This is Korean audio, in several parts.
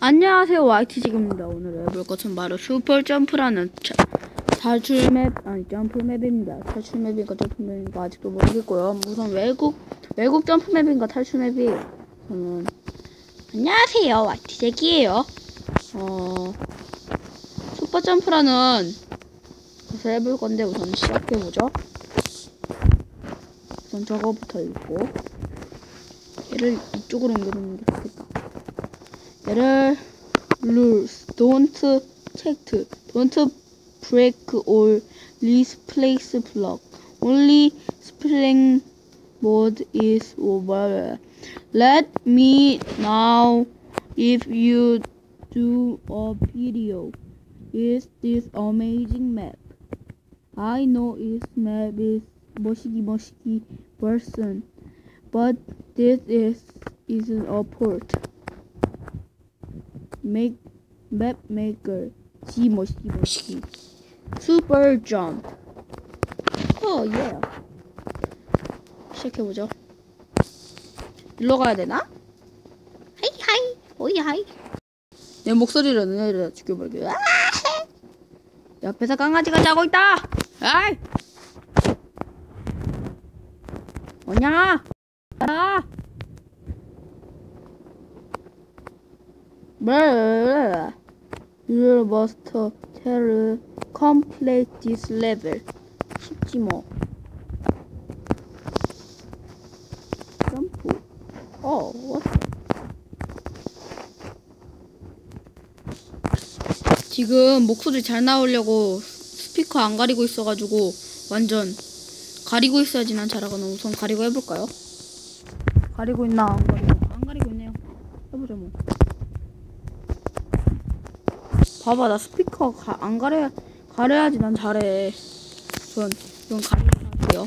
안녕하세요 YT지입니다. 오늘 해볼 것은 바로 슈퍼 점프라는 차, 탈출 맵 아니 점프 맵입니다. 탈출 맵인가 점프 맵인가 아직도 모르겠고요. 우선 외국 외국 점프 맵인가 탈출 맵이에요 저는 안녕하세요 YT잭이에요. 어 슈퍼 점프라는 것을 해볼 건데 우선 시작해보죠. 우선 저거부터 읽고 얘를 이쪽으로 옮겨놓는 게 좋겠다 There her loose. Don't check, don't break or least place block. Only springboard is over. Let me know if you do a video. Is this amazing map? I know this map is Moshiki Moshiki person, but this is is a port. Make map maker 지 머시기 머시기 super jump. 어 예. 시작해보죠. 일로 가야 되나? 하이 하이. 오이 하이. 내 목소리로 너네를 죽여버리게. 아! 옆에서 강아지가 자고 있다. 아이. 뭐냐? 아 You must tell complete this level. 쉽지 뭐. 점프. 어, 왔어. 지금 목소리 잘 나오려고 스피커 안 가리고 있어가지고 완전 가리고 있어야지 난 잘하거나 우선 가리고 해볼까요? 가리고 있나 안 가리고 안 가리고 있네요. 해보자 뭐. 봐봐 나 스피커 가, 안 가려 가려야지 난 잘해. 우선 이건 가리고 할게요.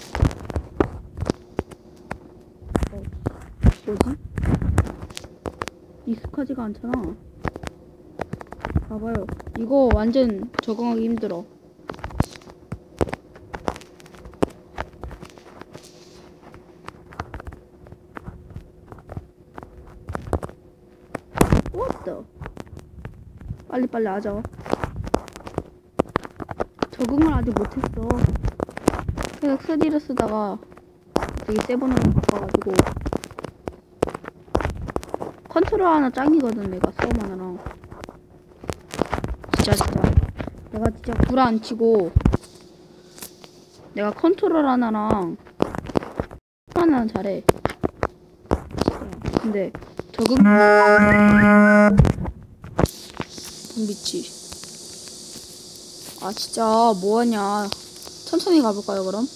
어, 뭐지? 익숙하지가 않잖아. 봐봐요. 이거 완전 적응하기 힘들어. What the? 빨리빨리 하자. 적응을 아직 못했어. 계속 3D를 쓰다가 되게 세번으로 바꿔가지고 컨트롤 하나 짱이거든 내가 서브 하나랑 진짜 진짜 내가 진짜 구라 안 치고 내가 컨트롤 하나랑 하나는 잘해 근데 적응 미치. 아 진짜 뭐하냐. 천천히 가볼까요 그럼?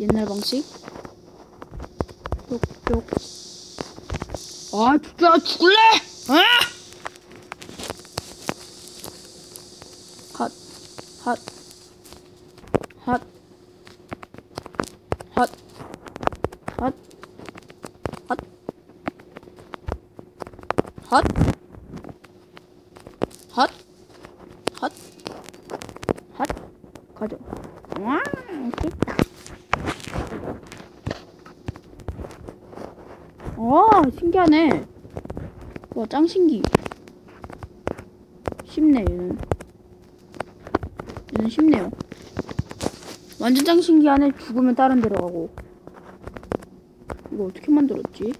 옛날 방식? 쪽쪽. 아 진짜 죽을래? 아! 핫, 핫, 핫, 핫, 핫, 핫. 헛, 헛, 헛, 헛, 가져. 와, 됐다. 와, 신기하네. 와, 짱 신기. 쉽네, 얘는. 얘는 쉽네요. 완전 짱 신기하네. 죽으면 다른 데로 가고. 이거 어떻게 만들었지?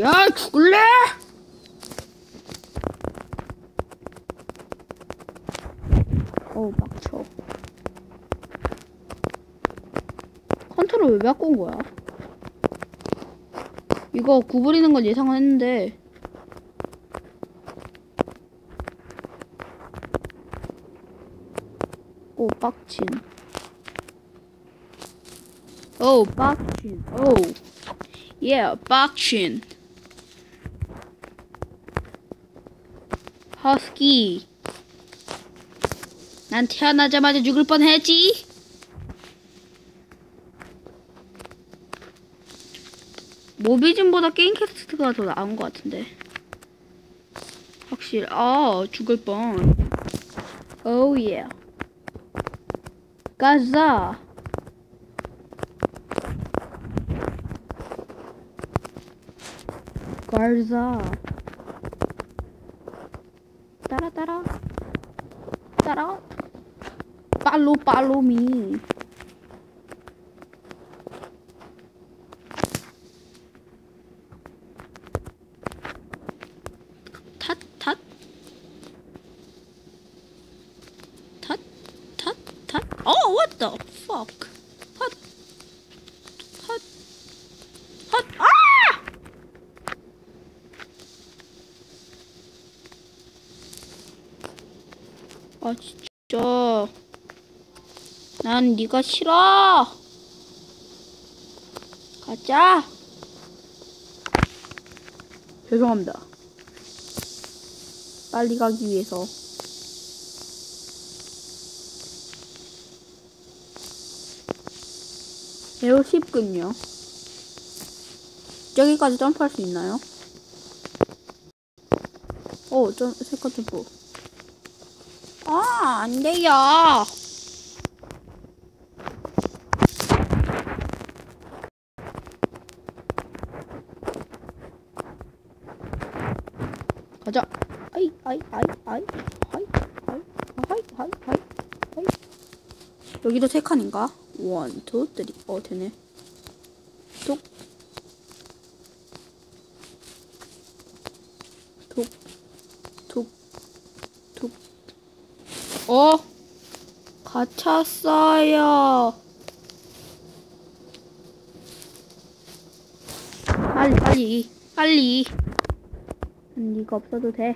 야 죽을래? 어우 막 컨트롤 왜 바꾼 거야? 이거 구부리는 건 예상은 했는데 오 빡친 오 빡친 오 yeah 빡친 허스키. 난 태어나자마자 죽을 뻔했지. 모비즌보다 게임캐스트가 더 나은 것 같은데. 확실 아 죽을 뻔. 오예 oh, 가자. 가자. 따라 따라. 따라. 팔로 팔로 미. 아, 진짜. 난 네가 싫어. 가자. 죄송합니다. 빨리 가기 위해서. 매우 쉽군요. 저기까지 점프할 수 있나요? 오, 점, 세컨 점프. 아, 안 돼요. 가자. 아이, 아이, 아이, 아이, 아이, 아이, 아이, 아이, 아이, 아이. 여기도 세 칸인가? 원, 투, 쓰리. 어, 되네. 어? 갇혔어요. 빨리, 빨리, 빨리. 네가 없어도 돼.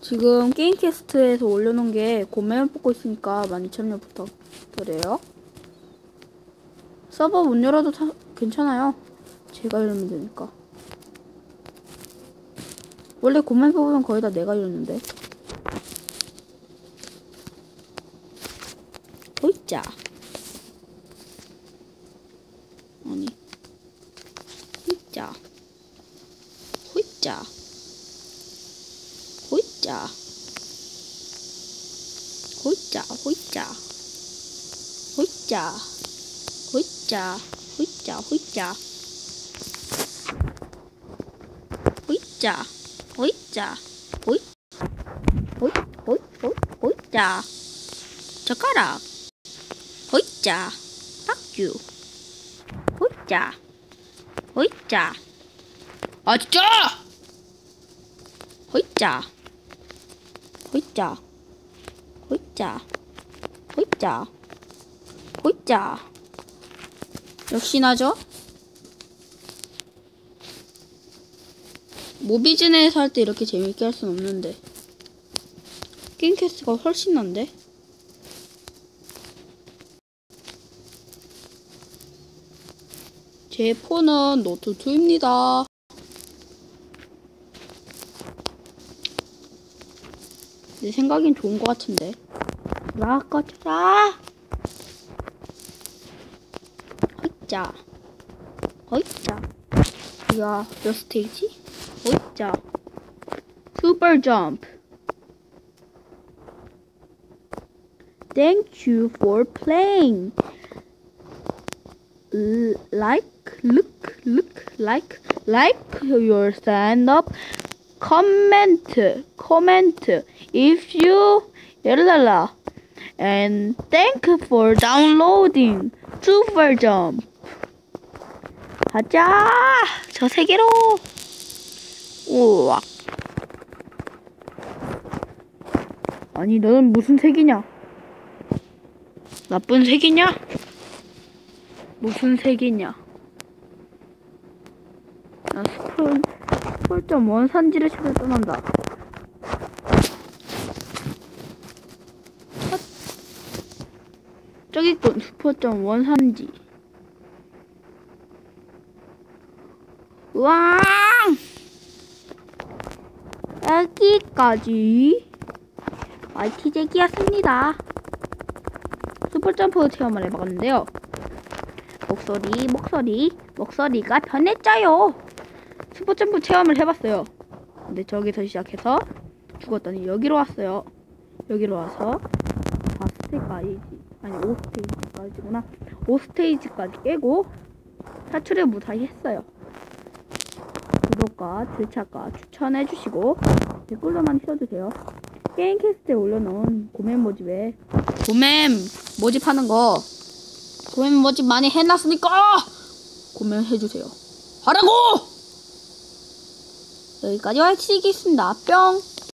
지금 게임캐스트에서 올려놓은 게 고메만 뽑고 있으니까 많이 참여 부탁드려요. 서버 문 열어도 타, 괜찮아요. 제가 열면 되니까. 원래 고메 뽑으면 거의 다 내가 열는데. 호이자. 아니. 호이자. 호이자. 호이자. 호이자, 호이자. 호이자. 호이자. 호이자, 호이자. 호이자. 호이자. 호이. 호이, 호이, 호이, 호이자. 젓가락. 호이자. 박주. 호이자. 호이자. 아, 진짜! 호이자. 호이자. 호이자. 호이자. 호이자. 역시나죠? 모비즈에서 할 때 이렇게 재밌게 할 순 없는데. 게임캐스트가 훨씬 난데? 제 폰은 노트 2입니다. 내 생각엔 좋은 것 같은데. 라 꺼져라. 허이자. 허이자. 이거 몇 스테이지? 허이자. 슈퍼 점프. Thank you for playing. L- like, look, look, like, like your stand up. comment, comment if you 랄랄라 and thank for downloading super jump 가자 저 세계로 우와 아니 너는 무슨 색이냐 나쁜 색이냐 무슨 색이냐 나 스폰 펄점 원산지를 찾아 떠난다. 헛. 저기 있군 슈퍼점 원산지. 우 여기까지 YT 제기였습니다. 슈퍼점프 체험을 해봤는데요. 목소리, 목소리, 목소리가 변했죠요. 슈퍼점프 체험을 해봤어요. 근데 저기서 시작해서 죽었더니 여기로 왔어요. 여기로 와서 4스테이크 아니지. 아니 5스테이크까지구나. 5스테이지까지 깨고 탈출을 무사히 했어요. 구독과 들차가 추천해주시고 댓글로만 쳐주세요. 게임 캐스트에 올려놓은 고맨 모집에 고맨 모집하는 거 고맨 모집 많이 해놨으니까 고맨 해주세요. 하라고! 여기까지 마치겠습니다. 뿅!